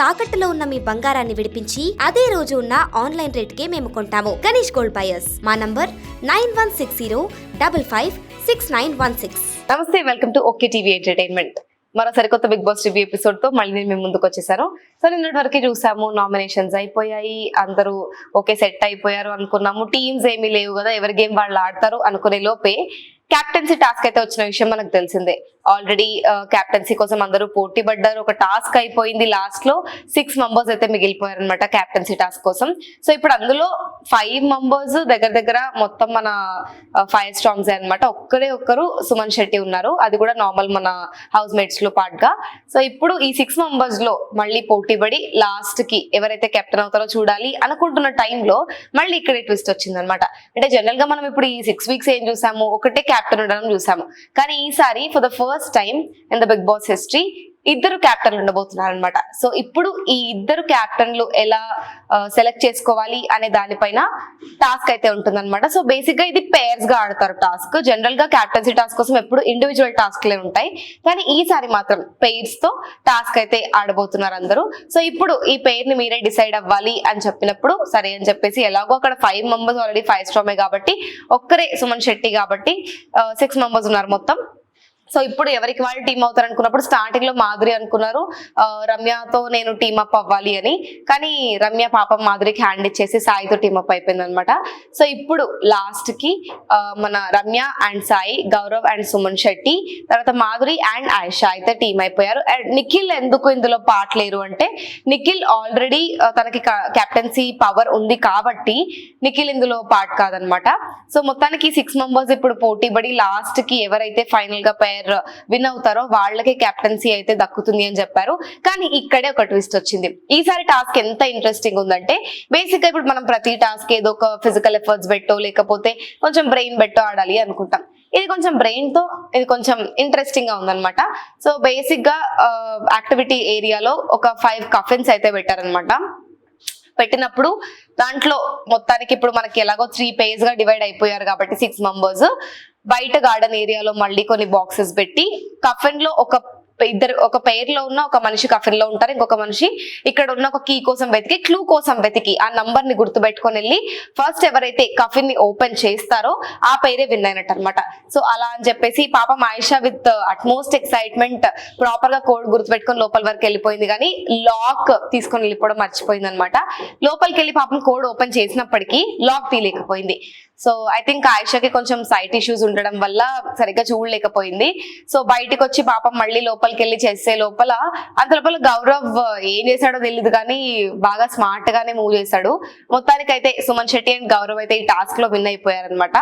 తాకట్టులో ఉన్న మీ బంగారాన్ని విడిపించి అదే రోజు ఉన్న ఆన్లైన్ రేట్కే మేము కొంటాము. Ganesh gold buyers. మా number nine one six zero double five six nine one six. నమస్తే welcome to OK TV entertainment. మరో సరికొత్త బిగ్ బాస్ రివ్యూ ఎపిసోడ్తో మళ్ళీ నేను మేము ముందుకు వచ్చేసాను. సో నిన్నటి వరకు చూసాము నామినేషన్స్ అయిపోయాయి అందరూ ఓకే సెట్ అయిపోయారు అనుకున్నాము. టీమ్స్ ఏమీ లేవు కదా ఎవరి గేమ్ వాళ్ళు ఆడతారు అనుకునే లోపే క్యాప్టెన్సీ టాస్క్ అయితే వచ్చిన విషయం మనకు తెలిసిందే. ఆల్రెడీ క్యాప్టెన్సీ కోసం అందరూ పోటీ పడ్డారు ఒక టాస్క్ అయిపోయింది లాస్ట్లో. సిక్స్ మెంబర్స్ అయితే మిగిలిపోయారు అనమాట క్యాప్టెన్సీ టాస్క్ కోసం. సో ఇప్పుడు అందులో ఫైవ్ మెంబర్స్ దగ్గర దగ్గర మొత్తం మన ఫైవ్ స్ట్రాంగ్స్ అనమాట ఒక్కరే ఒక్కరు సుమన్ శెట్టి ఉన్నారు. అది కూడా నార్మల్ మన హౌస్ మేట్స్లో పాటుగా. సో ఇప్పుడు ఈ సిక్స్ మెంబర్స్లో మళ్ళీ పోటీ పడి లాస్ట్కి ఎవరైతే కెప్టెన్ అవుతారో చూడాలి అనుకుంటున్న టైంలో మళ్ళీ ఇక్కడ ట్విస్ట్ వచ్చింది అనమాట అంటే జనరల్గా మనం ఇప్పుడు ఈ సిక్స్ వీక్స్ ఏం చూసాము? ఒకటే కెప్టెన్ ఉండడం చూసాము. కానీ ఈసారి for the first time in the Bigg Boss history ఇద్దరు క్యాప్టెన్లు ఉండబోతున్నారు అనమాట సో ఇప్పుడు ఈ ఇద్దరు క్యాప్టెన్లు ఎలా సెలెక్ట్ చేసుకోవాలి అనే దానిపైన టాస్క్ అయితే ఉంటుందన్నమాట. సో బేసిక్గా ఇది పేర్స్గా ఆడతారు టాస్క్. జనరల్గా క్యాప్టెన్సీ టాస్క్ కోసం ఎప్పుడు ఇండివిజువల్ టాస్క్లే ఉంటాయి. కానీ ఈసారి మాత్రం పేర్స్తో టాస్క్ అయితే ఆడబోతున్నారు అందరూ. సో ఇప్పుడు ఈ పేర్ని మీరే డిసైడ్ అవ్వాలి అని చెప్పినప్పుడు సరే అని చెప్పేసి ఎలాగో అక్కడ ఫైవ్ మెంబర్స్ ఆల్రెడీ ఫైవ్ స్ట్రామే కాబట్టి ఒక్కరే సుమన్ శెట్టి కాబట్టి సిక్స్ మెంబర్స్ ఉన్నారు మొత్తం. సో ఇప్పుడు ఎవరికి వాళ్ళు టీం అవుతారు అనుకున్నప్పుడు స్టార్టింగ్లో మాధురి అనుకున్నారు. రమ్యతో నేను టీమ్ అప్ అవ్వాలి అని. కానీ రమ్య పాపం మాధురికి హ్యాండ్ ఇచ్చేసి సాయితో టీమ్ అప్ అయిపోయింది అనమాట సో ఇప్పుడు లాస్ట్కి మన రమ్య అండ్ సాయి గౌరవ్ అండ్ సుమన్ శెట్టి తర్వాత మాధురి అండ్ ఆయిషా అయితే టీం అయిపోయారు. అండ్ నిఖిల్ ఎందుకు ఇందులో పార్ట్ లేరు అంటే నిఖిల్ ఆల్రెడీ తనకి కెప్టెన్సీ పవర్ ఉంది కాబట్టి నిఖిల్ ఇందులో పార్ట్ కాదనమాట సో మొత్తానికి సిక్స్ మెంబర్స్ ఇప్పుడు పోటీ పడి లాస్ట్కి ఎవరైతే ఫైనల్గా పేర్ విన్ అవుతారో వాళ్ళకి కెప్టెన్సీ అయితే దక్కుతుంది అని చెప్పారు. కానీ ఇక్కడే ఒక ట్విస్ట్ వచ్చింది. ఈసారి టాస్క్ ఎంత ఇంట్రెస్టింగ్ ఉందంటే బేసిక్గా ఇప్పుడు మనం ప్రతి టాస్క్ ఏదో ఒక ఫిజికల్ ఎఫర్ట్స్ పెట్టో లేకపోతే కొంచెం బ్రెయిన్ పెట్టో ఆడాలి అనుకుంటాం. ఇది కొంచెం బ్రెయిన్తో ఇది కొంచెం ఇంట్రెస్టింగ్గా ఉందన్నమాట. సో బేసిక్గా యాక్టివిటీ ఏరియాలో ఒక ఫైవ్ కఫిన్స్ అయితే పెట్టారనమాట పెట్టినప్పుడు దాంట్లో మొత్తానికి ఇప్పుడు మనకి ఎలాగో త్రీ పేజ్గా డివైడ్ అయిపోయారు కాబట్టి సిక్స్ మెంబర్స్ బయట గార్డెన్ ఏరియాలో మళ్ళీ కొన్ని బాక్సెస్ పెట్టి కఫెన్లో ఒక ఇద్దరు ఒక పేర్లో ఉన్న ఒక మనిషి కఫెన్లో ఉంటారు. ఇంకొక మనిషి ఇక్కడ ఉన్న ఒక కీ కోసం వెతికి క్లూ కోసం వెతికి ఆ నంబర్ని గుర్తుపెట్టుకొని వెళ్ళి ఫస్ట్ ఎవరైతే కఫిన్ని ఓపెన్ చేస్తారో ఆ పేరే విన్ అయినట్టు అనమాట సో అలా అని చెప్పేసి పాపం ఆయిషా విత్ అట్మోస్ట్ ఎక్సైట్మెంట్ ప్రాపర్గా కోడ్ గుర్తుపెట్టుకొని లోపల వరకు వెళ్ళిపోయింది. కానీ లాక్ తీసుకొని వెళ్ళిపోవడం మర్చిపోయింది అనమాట లోపలికి వెళ్ళి పాపం కోడ్ ఓపెన్ చేసినప్పటికీ లాక్ తీయలేకపోయింది. సో ఐ థింక్ ఆయిషాకి కొంచెం సైట్ ఇష్యూస్ ఉండడం వల్ల సరిగ్గా చూడలేకపోయింది. సో బయటకు వచ్చి పాపం మళ్ళీ లోపలికి వెళ్ళి చేసే లోపల అంత లోపల గౌరవ్ uh, ఏం చేశాడో తెలియదు కానీ బాగా స్మార్ట్ గానే మూవ్ చేశాడు. మొత్తానికి అయితే సుమన్ శెట్టి అండ్ గౌరవ్ అయితే ఈ టాస్క్లో విన్ అయిపోయారనమాట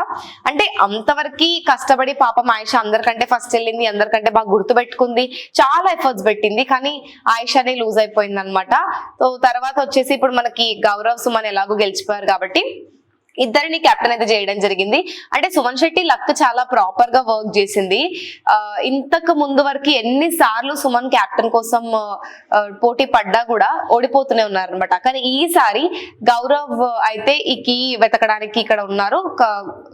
అంటే అంతవరకు కష్టపడి పాపం ఆయిషా అందరికంటే ఫస్ట్ వెళ్ళింది అందరికంటే బాగా గుర్తుపెట్టుకుంది చాలా ఎఫర్ట్స్ పెట్టింది కానీ ఆయిషానే లూజ్ అయిపోయింది అనమాట సో తర్వాత వచ్చేసి ఇప్పుడు మనకి గౌరవ్ సుమన్ ఎలాగో గెలిచిపోయారు కాబట్టి ఇద్దరిని కెప్టెన్ అయితే చేయడం జరిగింది. అంటే సుమన్ శెట్టి లక్ చాలా ప్రాపర్గా వర్క్ చేసింది. ఇంతకు ముందు వరకు ఎన్ని సార్లు సుమన్ కెప్టెన్ కోసం పోటీ పడ్డా కూడా ఓడిపోతూనే ఉన్నారనమాట కానీ ఈసారి గౌరవ్ అయితే ఈ కీ వెతకడానికి ఇక్కడ ఉన్నారు.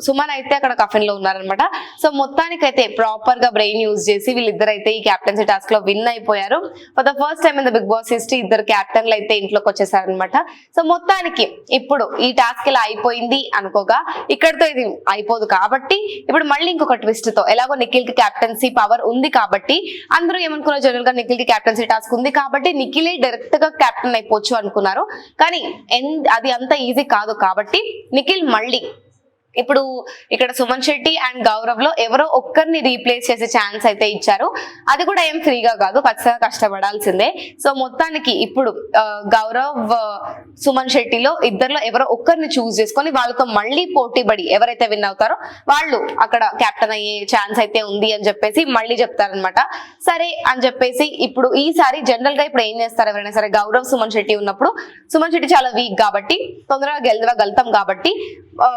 సుమన్ అయితే అక్కడ కఫెన్లో ఉన్నారనమాట సో మొత్తానికి అయితే ప్రాపర్గా బ్రెయిన్ యూజ్ చేసి వీళ్ళిద్దరు అయితే ఈ కెప్టెన్సీ టాస్క్లో విన్ అయిపోయారు. For the first time in the Bigg Boss history ఇద్దరు కెప్టెన్లు అయితే ఇంట్లోకి వచ్చేసారనమాట సో మొత్తానికి ఇప్పుడు ఈ టాస్క్ ఇలా అయిపోయింది. అనుకోగా ఇక్కడతో ఇది అయిపోదు కాబట్టి ఇప్పుడు మళ్ళీ ఇంకొక ట్విస్ట్తో ఎలాగో నిఖిల్కి కెప్టెన్సీ పవర్ ఉంది కాబట్టి అందరూ ఏమనుకున్నారు జనరల్గా నిఖిల్కి కెప్టెన్సీ టాస్క్ ఉంది కాబట్టి నిఖిలే డైరెక్ట్గా కెప్టెన్ అయిపోవచ్చు అనుకున్నారు. కానీ ఎన్- అది అంత ఈజీ కాదు కాబట్టి నిఖిల్ మళ్ళీ ఇప్పుడు ఇక్కడ సుమన్ శెట్టి అండ్ గౌరవ్లో ఎవరో ఒక్కరిని రీప్లేస్ చేసే ఛాన్స్ అయితే ఇచ్చారు. అది కూడా ఏం ఫ్రీగా కాదు ఖచ్చితంగా కష్టపడాల్సిందే. సో మొత్తానికి ఇప్పుడు గౌరవ్ సుమన్ శెట్టిలో ఇద్దరులో ఎవరో ఒక్కరిని చూస్ చేసుకొని వాళ్ళతో మళ్ళీ పోటీ పడి ఎవరైతే విన్ అవుతారో వాళ్ళు అక్కడ కెప్టెన్ అయ్యే ఛాన్స్ అయితే ఉంది అని చెప్పేసి మళ్ళీ చెప్తారనమాట సరే అని చెప్పేసి ఇప్పుడు ఈసారి జనరల్గా ఇప్పుడు ఏం చేస్తారు ఎవరైనా సరే గౌరవ్ సుమన్ శెట్టి ఉన్నప్పుడు సుమన్ శెట్టి చాలా వీక్ కాబట్టి తొందరగా గెలవగలుగుతాం కాబట్టి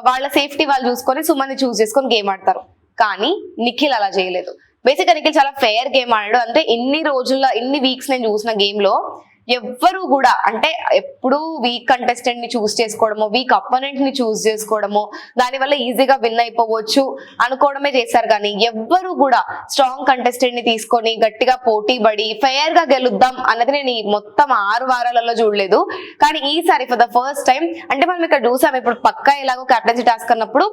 వాళ్ళ సేఫ్టీ వాళ్ళు చూసుకొని సుమన్ని చూస్ చేసుకొని గేమ్ ఆడతారు. కానీ నిఖిల్ అలా చేయలేదు. బేసిక్గా నిఖిల్ చాలా ఫేర్ గేమ్ ఆడాడు. అంటే ఇన్ని రోజుల్లో ఇన్ని వీక్స్ నేను చూసిన గేమ్లో ఎవ్వరు కూడా అంటే ఎప్పుడు వీక్ కంటెస్టెంట్ని చూస్ చేసుకోవడము వీక్ అపోనెంట్ని చూస్ చేసుకోవడము దానివల్ల ఈజీగా విన్ అయిపోవచ్చు అనుకోవడమే చేశారు. కానీ ఎవ్వరు కూడా స్ట్రాంగ్ కంటెస్టెంట్ని తీసుకొని గట్టిగా పోటీ పడి ఫెయిర్గా గెలుద్దాం అన్నది నేను మొత్తం ఆరు వారాలలో చూడలేదు. కానీ ఈసారి ఫర్ ద ఫస్ట్ టైం అంటే మనం ఇక్కడ చూసాం ఇప్పుడు పక్కా ఎలాగో కెప్టెన్సీ టాస్క్ అన్నప్పుడు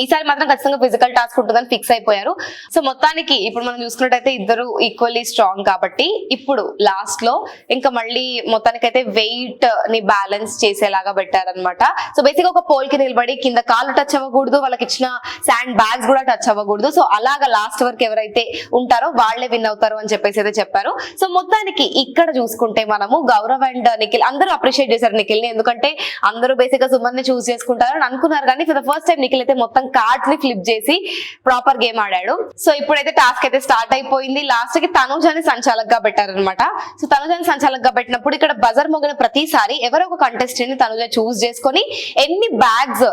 ఈసారి మాత్రం ఖచ్చితంగా ఫిజికల్ టాస్క్ ఉంటుందని ఫిక్స్ అయిపోయారు. సో మొత్తానికి ఇప్పుడు మనం చూసుకున్నట్టయితే ఇద్దరు ఈక్వల్లీ స్ట్రాంగ్ కాబట్టి ఇప్పుడు లాస్ట్లో ఇంకా మళ్ళీ మొత్తానికైతే వెయిట్ని బ్యాలెన్స్ చేసేలాగా పెట్టారనమాట సో బేసిక్ ఒక పోల్కి నిలబడి కింద కాళ్ళు టచ్ అవ్వకూడదు వాళ్ళకి ఇచ్చిన శాండ్ బ్యాగ్స్ కూడా టచ్ అవ్వకూడదు. సో అలాగా లాస్ట్ వరకు ఎవరైతే ఉంటారో వాళ్ళే విన్ అవుతారు అని చెప్పేసి అయితే చెప్పారు. సో మొత్తానికి ఇక్కడ చూసుకుంటే మనము గౌరవ్ అండ్ నిఖిల్ అందరూ అప్రిషియేట్ చేశారు నిఖిల్ని ఎందుకంటే అందరూ బేసిక్గా సుమన్ని చూస్ చేసుకుంటారు అని అనుకున్నారు. కానీ for the first time Nikhil అయితే మొత్తం కార్డ్స్ని ఫ్లిప్ చేసి ప్రాపర్ గేమ్ ఆడాడు. సో ఇప్పుడైతే టాస్క్ అయితే స్టార్ట్ అయిపోయింది. లాస్ట్కి తనుజాని సంచాలకుగా పెట్టారనమాట సో తనుజాని సంచాలకుగా పెట్టినప్పుడు ఇక్కడ బజర్ మొగిన ప్రతిసారి ఎవరో ఒక కంటెస్టెంట్ని తనుజ చూస్ చేసుకొని ఎన్ని బ్యాగ్స్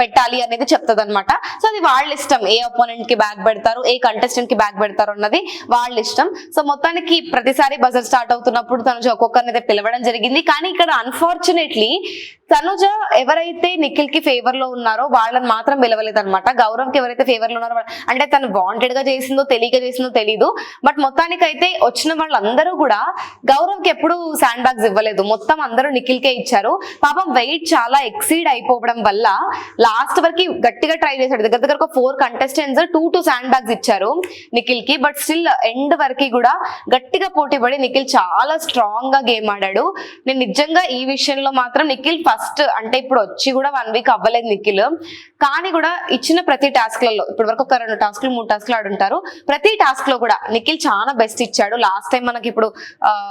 పెట్టాలి అనేది చెప్తుంది అనమాట సో అది వాళ్ళ ఇష్టం. ఏ ఒపోనెంట్కి బ్యాగ్ పెడతారు ఏ కంటెస్టెంట్కి బ్యాగ్ పెడతారు అన్నది వాళ్ళ ఇష్టం. సో మొత్తానికి ప్రతిసారి బజర్ స్టార్ట్ అవుతున్నప్పుడు తనుజ ఒక్కొక్కరిని అయితే పిలవడం జరిగింది. కానీ ఇక్కడ అన్ఫార్చునేట్లీ తనుజ ఎవరైతే నిఖిల్కి ఫేవర్లో ఉన్నారో వాళ్ళని మాత్రం పిలవలేదు. అనమాట గౌరవ్కి ఎవరైతే ఫేవర్లో ఉన్నారో అంటే తను వాంటెడ్గా చేసిందో తెలియక చేసిందో తెలీదు. బట్ మొత్తానికైతే వచ్చిన వాళ్ళందరూ కూడా గౌరవ్కి ఎప్పుడు శాండ్ బ్యాగ్స్ ఇవ్వలేదు. మొత్తం అందరూ నిఖిల్ కే ఇచ్చారు. పాపం వెయిట్ చాలా ఎక్సీడ్ అయిపోవడం వల్ల లాస్ట్ వరకు గట్టిగా ట్రై చేశాడు. దగ్గర దగ్గర ఒక four contestants two two sand bags ఇచ్చారు నిఖిల్కి బట్ స్టిల్ ఎండ్ వరకు కూడా గట్టిగా పోటీ పడి నిఖిల్ చాలా స్ట్రాంగ్గా గేమ్ ఆడాడు. నేను నిజంగా ఈ విషయంలో మాత్రం నిఖిల్ ఫస్ట్ అంటే ఇప్పుడు వచ్చి కూడా వన్ వీక్ అవ్వలేదు నిఖిల్. కానీ కూడా ఇచ్చిన ప్రతి టాస్క్లలో ఇప్పటి వరకు ఒక రెండు టాస్క్లు మూడు టాస్క్లు ఆడుంటారు. ప్రతి టాస్క్లో కూడా నిఖిల్ చాలా బెస్ట్ ఇచ్చాడు. లాస్ట్ టైం మనకి ఇప్పుడు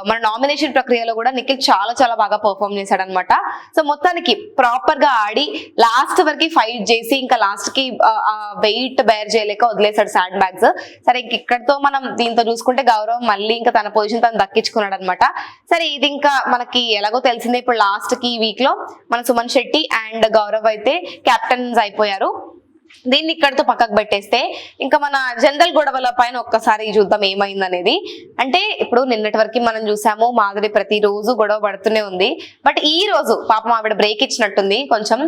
మన నామినేషన్ ప్రక్రియలో కూడా నిఖిల్ చాలా చాలా బాగా పర్ఫామ్ చేశాడు అనమాట సో మొత్తానికి ప్రాపర్గా ఆడి లాస్ట్ వరకు ఫైట్ చేసి ఇంకా లాస్ట్కి వెయిట్ బేర్ చేయలేక వదిలేశాడు శాండ్ బ్యాగ్స్ సరే ఇంక ఇక్కడతో మనం దీంతో చూసుకుంటే గౌరవ్ మళ్ళీ ఇంకా తన పొజిషన్ తను దక్కించుకున్నాడు అనమాట సరే ఇది ఇంకా మనకి ఎలాగో తెలిసిందే ఇప్పుడు లాస్ట్కి వీక్లో మన సుమన్ శెట్టి అండ్ గౌరవ్ అయితే కెప్టెన్స్ అయిపోయారు. దీన్ని ఇక్కడితో పక్కకు పెట్టేస్తే ఇంకా మన జనరల్ గొడవల పైన ఒక్కసారి చూద్దాం ఏమైంది అనేది అంటే ఇప్పుడు నిన్నటి వరకు మనం చూసాము మాధురి ప్రతిరోజు గొడవ పడుతూనే ఉంది. బట్ ఈ రోజు పాపం ఆవిడ బ్రేక్ ఇచ్చినట్టుంది. కొంచెం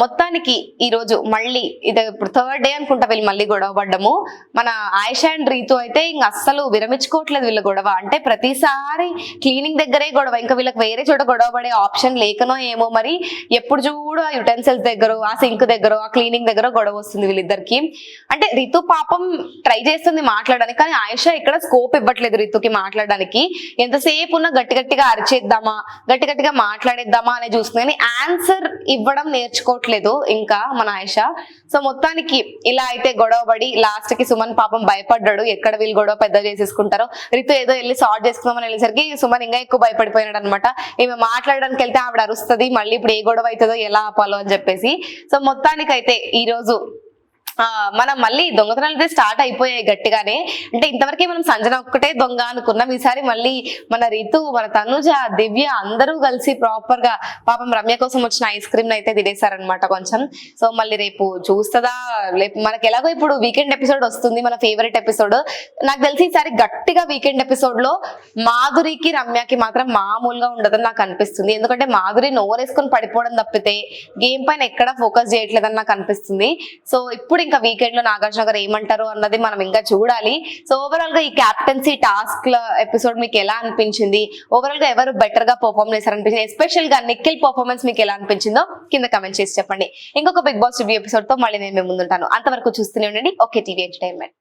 మొత్తానికి ఈ రోజు మళ్ళీ ఇది ఇప్పుడు థర్డ్ డే అనుకుంటా వీళ్ళు మళ్ళీ గొడవ పడ్డము. మన ఆయిషా అండ్ రీతు అయితే ఇంక అస్సలు విరమించుకోవట్లేదు వీళ్ళ గొడవ. అంటే ప్రతిసారి క్లీనింగ్ దగ్గరే గొడవ. ఇంకా వీళ్ళకి వేరే చోట గొడవ పడే ఆప్షన్ లేకనో ఏమో మరి ఎప్పుడు చూడు ఆ యుటెన్సిల్స్ దగ్గర ఆ సింక్ దగ్గర ఆ క్లీనింగ్ దగ్గర గొడవ వస్తుంది వీళ్ళిద్దరికి. అంటే రితు పాపం ట్రై చేస్తుంది మాట్లాడడానికి కానీ ఆయుష ఇక్కడ స్కోప్ ఇవ్వట్లేదు రితుకి మాట్లాడడానికి. ఎంతసేపు ఉన్నా గట్టి గట్టిగా అరిచేద్దామా గట్టి గట్టిగా మాట్లాడేద్దామా అనే చూస్తుంది. కానీ ఆన్సర్ ఇవ్వడం నేర్చుకోవట్లేదు ఇంకా మన ఆయుష. సో మొత్తానికి ఇలా అయితే గొడవ పడి లాస్ట్కి సుమన్ పాపం భయపడ్డాడు. ఎక్కడ వీళ్ళు గొడవ పెద్ద చేసేసుకుంటారో. రితు ఏదో వెళ్ళి సాల్వ్ చేసుకుందామని వెళ్ళేసరికి సుమన్ ఇంకా ఎక్కువ భయపడిపోయినాడు అనమాట ఈమె మాట్లాడడానికి వెళ్తే ఆవిడ అరుస్తుంది. మళ్ళీ ఇప్పుడు ఏ గొడవ అవుతుందో ఎలా ఆపాలో అని చెప్పేసి. సో మొత్తానికైతే ఈ రోజు మనం మళ్ళీ దొంగతనాలు అయితే స్టార్ట్ అయిపోయాయి గట్టిగానే. అంటే ఇంతవరకే మనం సంజన ఒక్కటే దొంగ అనుకున్నాం. ఈసారి మళ్ళీ మన రితు మన తనుజ దివ్య అందరూ కలిసి ప్రాపర్గా పాపం రమ్య కోసం వచ్చిన ఐస్ క్రీమ్ అయితే తినేసారనమాట కొంచెం. సో మళ్ళీ రేపు చూస్తుందా? రేపు మనకి ఎలాగో ఇప్పుడు వీకెండ్ ఎపిసోడ్ వస్తుంది మన ఫేవరెట్ ఎపిసోడ్ నాకు తెలిసి ఈసారి గట్టిగా వీకెండ్ ఎపిసోడ్లో మాధురికి రమ్యకి మాత్రం మామూలుగా ఉండదని నాకు అనిపిస్తుంది. ఎందుకంటే మాధురి నోరేసుకొని పడిపోవడం తప్పితే గేమ్ పైన ఎక్కడ ఫోకస్ చేయట్లేదని నాకు అనిపిస్తుంది. సో ఇప్పుడు ఇంకా వీకెండ్లో నాగార్జున గారు ఏమంటారు అన్నది మనం ఇంకా చూడాలి. సో ఓవరాల్గా ఈ క్యాప్టెన్సీ టాస్క్ ఎపిసోడ్ మీకు ఎలా అనిపించింది? ఓవరాల్గా ఎవరు బెటర్గా పర్ఫామ్ చేశారు అనిపించింది ఎస్పెషల్గా నిఖిల్ పర్ఫార్మెన్స్ మీకు ఎలా అనిపించిందో కింద కమెంట్ చేసి చెప్పండి. ఇంకొక బిగ్ బాస్ రివ్యూ ఎపిసోడ్తో మళ్ళీ నేను ముందుంటాను. అంతవరకు చూస్తూనే ఉండండి. Okay TV entertainment